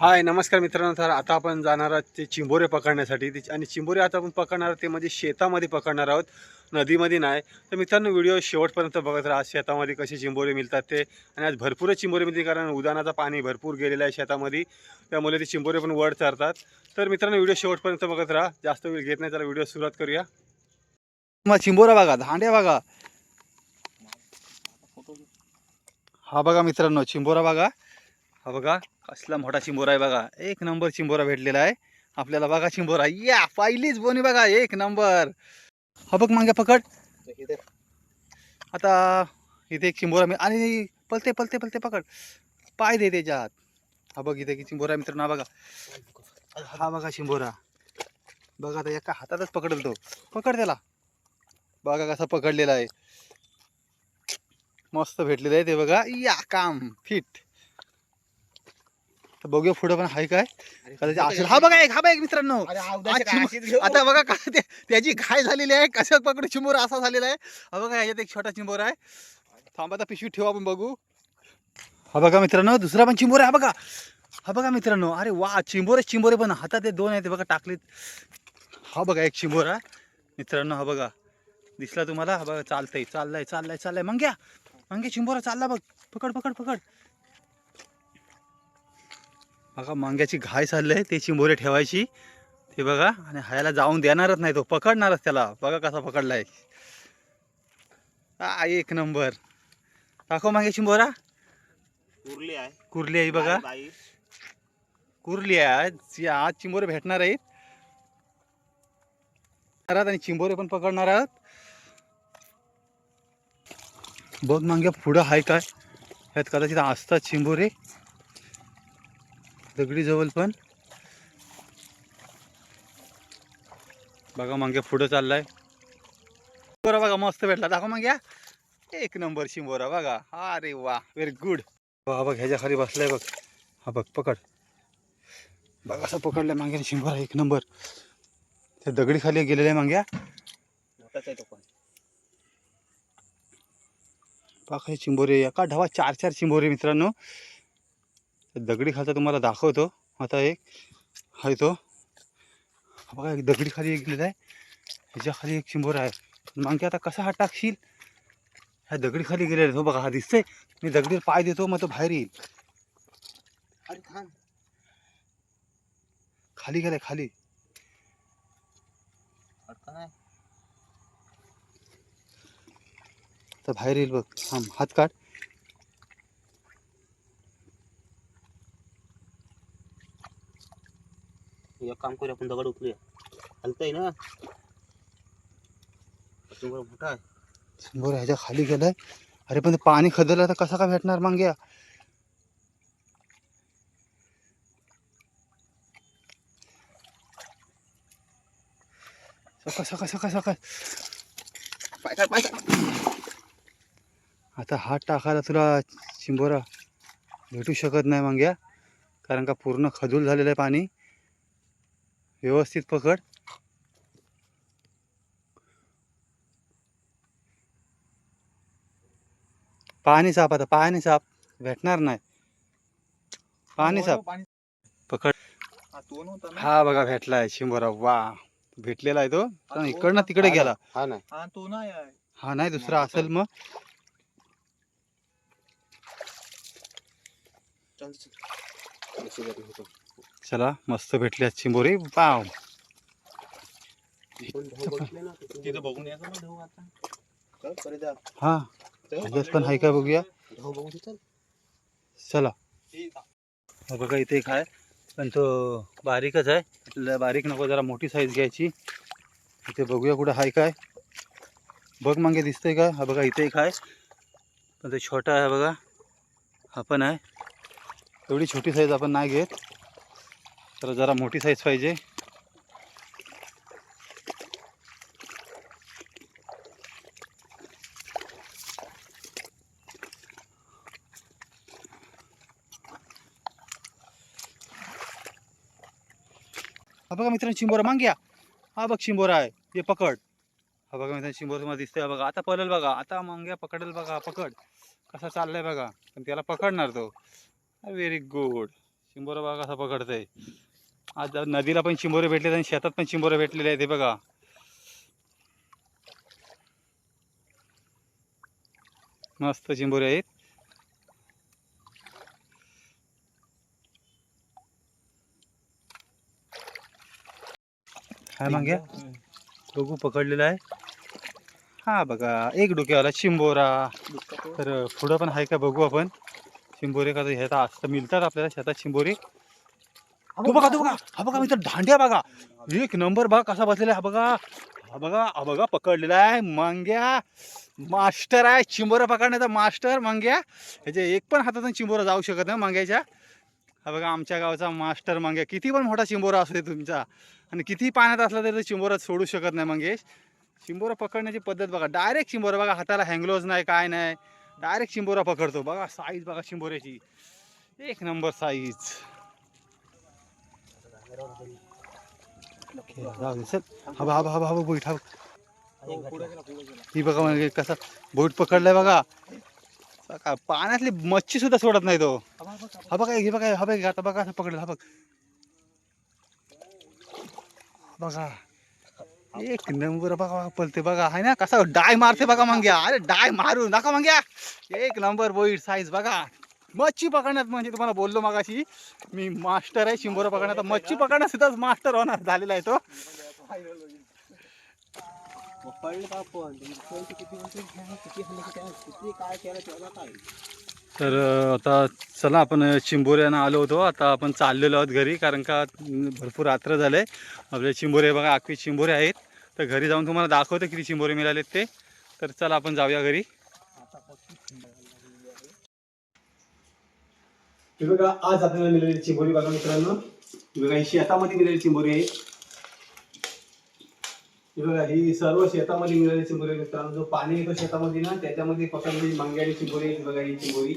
हाय नमस्कार मित्रांनो. तर आता आपण जाणार आहोत ते चिंबोरे पकडण्यासाठी. ते- आणि चिंबोरे आता आपण पकडणार आहोत ते म्हणजे शेतामध्ये पकडणार आहोत. नदीमध्ये नाही. तर मित्रांनो व्हिडिओ शेवटपर्यंत बघत राहा. शेतामध्ये कसे चिंबोरे मिळतात ते. आणि आज भरपूरच चिंबोरे मिळते कारण उदानाचं पाणी भरपूर गेलेलं आहे शेतामध्ये. त्यामुळे ते चिंबोरे पण वर चारतात तर मित्रांनो व्हिडिओ शेवटपर्यंत बघत राहा. जास्त वेळ घेत नाही त्याला व्हिडिओ सुरुवात करूया. मग चिंबोरा बघा धांड्या बघा. हा बघा मित्रांनो चिंबोरा बघा. हा बघा कसला मोठा चिंबोरा आहे बघा. एक नंबर चिंबोरा भेटलेला आहे. आपल्याला बघा चिंबोरा या पहिलीच बोनी बघा एक नंबर. हा बघ मांग्या पकड. आता इथे एक चिंबोरा मी आणि पलते पलते पलते पकड. पाय दे त्याच्यात. हा बघ इथे आहे मित्रांनो हा बघा. हा बघा चिंबोरा बघा आता एका हातातच पकडल तो. पकड त्याला. बघा कसा पकडलेला आहे. मस्त भेटलेलं आहे ते बघा. या काम. फिट. तर बघूया पुढं पण आहे काय. कदाचित असेल. हा बघा एक हा बघा एक मित्रांनो. आता बघा का ते- त्याची घाय झालेली आहे. कसं पकडू? चिंबोरा असा झालेला आहे. हा बघा ह्याच्यात एक छोटा चिंबोरा आहे. थांबा आता पिशवी ठेवा आपण बघू. हा बघा मित्रांनो दुसरा पण चिंबोरा आहे. हा बघा. हा बघा मित्रांनो. अरे वा चिंबोरे चिंबोरे पण हातात ते दोन आहेत ते बघा टाकलेत. हा बघा एक चिंबोरा मित्रांनो हा बघा. दिसला तुम्हाला? हा बघा चालतंय. चाललाय चाललाय चाललाय. मंग्या. मंग्या चिंबोरा चालला बघ. पकड पकड पकड. बघा मांग्याची घाय चाललंय ते चिंबोरे ठेवायची. ते बघा आणि हायला जाऊन देणारच नाही तो पकडणारच त्याला. बघा कसा पकडलाय. आ एक नंबर. दाखव मागे चिंबोरा उरली आहे. कुर्ली आहे बघा. कुर्ली आहे. आज चिंबोरे भेटणार आहेत. आणि चिंबोरे पण पकडणार आहात. बघ मागे पुढं आहे काय? यात कदाचित असतात चिंबोरे. दगडी जवळ पण. बघा मागे पुढं चाललाय. बरं बघा मस्त भेटला. दाखव माग्या एक नंबर शिंबोरा बघा. अरे वा व्हेरी गुड हा बघ ह्याच्या खाली बसलाय बघ. हा बघ पकड. बघ असं पकडलंय मागे शिंबोरा एक नंबर. त्या दगडी खाली गेलेल्या आहे माग्या मोठाच आहे तो चिंबोरे एका ढवा चार चार चिंबोरे मित्रांनो. दगडी खालचा तुम्हाला दाखवतो. आता एक आहे तो हा बघा एक दगडी खाली एक गेलेला आहे. ह्याच्या खाली एक चिंबोरा आहे. मागे आता कसा हा टाकशील? ह्या दगडी खाली गेलेला आहे. हो बघा हा दिसतंय. मी दगडीवर पाय देतो मग तो बाहेर येईल. अरे थांब खाली गेलाय खाली. तर बाहेर येईल बघ. थांब हात काढ. एक काम करूया आपण दगड उचलूया. हलतंय ना? चिंबोरा मोठा आहे. बरं ह्याच्या खाली गेलाय. अरे पण ते पाणी खदलं तर कसा काय भेटणार मांग्या सका सका सका सका पाय काढ पाय आता हात टाकायला तुला चिंबोरा भेटू शकत नाही मांग्या कारण का पूर्ण खजूल झालेलं आहे पाणी. व्यवस्थित पकड. पाणी साप आता पाणी साप भेटणार नाही. पाणी साप पकड. हा हा बघा भेटलाय शिंबोरा वा भेटलेला आहे तो. पण इकडनं तिकडे गेला. हा नाही हा तो नाही हा नाही दुसरा असेल मग. होतो. चला मस्त भेटले चिंबोरे ढव बघितले ना, तिथं बघून यायचं. हा. पण आहे का बघूया? चल. चला. हा बघा इथे एक आहे. पण तो बारीकच आहे. बारीक नको जरा मोठी साईज घ्यायची. इथे बघूया कुठं आहे काय. बघ मागे दिसतंय का? हा बघा इथे एक आहे. पण ते छोटा आहे बघा. हा पण आहे. एवढी छोटी साईज आपण नाही घेत. तर जरा मोठी साईज पाहिजे. हा बघा मित्रांनो चिंबोरा मांग्या हा बघ चिंबोरा आहे हे पकड. हा बघा मित्रांनो चिंबोरा तुम्हाला दिसतोय. हा बघा आता पळेल बघा. आता मांग्या पकडेल बघा पकड. कसा चाललाय बघा. पण त्याला पकडणार तो. व्हेरी गुड चिंबोरा बघा कसा पकडतंय. आज नदीला पण चिंबोरे भेटले आणि शेतात पण चिंबोरे भेटलेले आहेत हे बघा. मस्त चिंबोरे आहेत. काय मागे. बघू पकडलेला आहे. हा बघा एक डोक्यावाला चिंबोरा. तर पुढं पण आहे का बघू आपण. चिंबोरे का ह्याचा असतं मिळतात आपल्याला शेतात चिंबोरे. तो बघा तो बघा. हा बघा मित्र दांड्या बघा. एक नंबर बघा कसा बसलेला आहे हा बघा. हा बघा हा बघा पकडलेला आहे मांग्या. मास्टर आहे चिंबोरा पकडण्याचा मास्टर मांग्या. ह्याच्या एक पण हातातून चिंबोरा जाऊ शकत नाही मांग्याच्या. हा बघा आमच्या गावचा मास्टर मांग्या. किती पण मोठा चिंबोरा असू दे तुमचा. आणि किती पाण्यात असला तरी तो चिंबोरा सोडू शकत नाही मंगेश. चिंबोरा पकडण्याची पद्धत बघा. डायरेक्ट चिंबोरा बघा हाताला हँगलोज नाही काय नाही. डायरेक्ट चिंबोरा पकडतो. बघा साईज बघा चिंबोऱ्याची. एक नंबर साईज हवा हवा हवा मच्छी सुद्धा सोडत नाही तो हा बघा, हे आता बघा हा एक नंबर पलते ना, कसा डाय मारते बघा, मंग्या. अरे, डाय मारू नका मंग्या. एक नंबर, बोईट साईज बघा. मच्छी पकडण्यात म्हणजे तुम्हाला बोललो मगाशी मी मास्टर आहे शिंबोरा पकडण्यात. मच्छी पकडण्यात सुद्धा मास्टर होणार झालेला आहे तो. तर आता चला आपण चिंबोऱ्यानं आलो होतो. आता आपण चाललेलो आहोत घरी कारण का भरपूर रात्र झाले आपले चिंबोरे बघा आखवी चिंबोरे आहेत. तर घरी जाऊन तुम्हाला दाखवतो किती चिंबोरे मिळालेत ते. तर चला आपण जाऊया घरी आता पस्तीस थंड लागलेली आहे. हे बघा आज आपल्याला मिळालेली चिंबोरी बघा मित्रांनो. ही बघा ही शेतामध्ये मिळालेली चिंबोरी आहे. ही बघा ही सर्व शेतामध्ये मिळालेली चिंबोरी मित्रांनो. जो पाणी येतो शेतामध्ये ना त्याच्यामध्ये पकडलेली मांग्याची चिंबोरी आहे. बघा ही चिंबोरी.